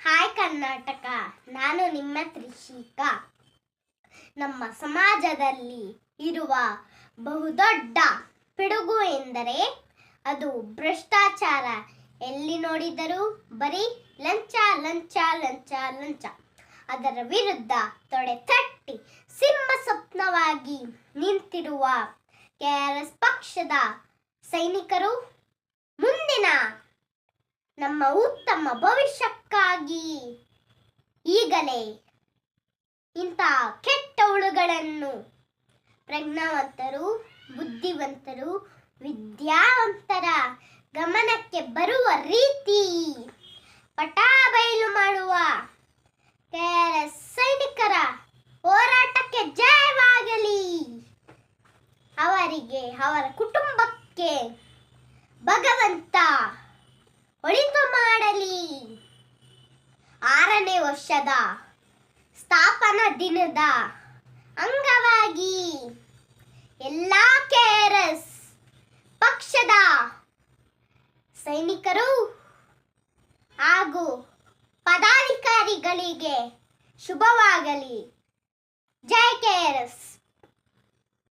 Hi Karnataka, ನಾನು ನಿಮ್ಮ ತ್ರಿಷಿಕಾ ನಮ್ಮ ಸಮಾಜದಲ್ಲಿ ಇರುವ ಬಹುದೊಡ್ಡ ಪಿಡುಗು ಎಂದರೆ ಅದು ಭ್ರಷ್ಟಾಚಾರ. ಎಲ್ಲಿ ನೋಡಿದರೂ ಬರೀ ಲಂಚ ಲಂಚ ಲಂಚ ಲಂಚ. ಅದರ ವಿರುದ್ಧ ತೊಡೆ ತಟ್ಟಿ ಸಿಂಹ ಸ್ವಪ್ನವಾಗಿ ನಿಂತಿರುವ ಕೆಆರ್ಎಸ್ ಪಕ್ಷದ ಸೈನಿಕರು ನಮ್ಮ ಉತ್ತಮ ಭವಿಷ್ಯಕ್ಕಾಗಿ. ಈಗಲೇ ಇಂತಹ ಕೆಟ್ಟ ಹುಳುಗಳನ್ನು ಪ್ರಜ್ಞಾವಂತರು, ಬುದ್ಧಿವಂತರು, ವಿದ್ಯಾವಂತರ ಗಮನಕ್ಕೆ ಬರುವ ರೀತಿ ಪಟಾಬೈಲು ಮಾಡುವ ಸೈನಿಕರ ಹೋರಾಟಕ್ಕೆ ಜಯವಾಗಲಿ. ಅವರಿಗೆ ಅವರ ಕುಟುಂಬಕ್ಕೆ ಭಗವಂತ ವರ್ಷದ ಸ್ಥಾಪನಾ ದಿನದ ಅಂಗವಾಗಿ ಎಲ್ಲ ಕೆಆರ್ಎಸ್ ಪಕ್ಷದ ಸೈನಿಕರು ಹಾಗೂ ಪದಾಧಿಕಾರಿಗಳಿಗೆ ಶುಭವಾಗಲಿ. ಜೈ ಕೆಆರ್ಎಸ್.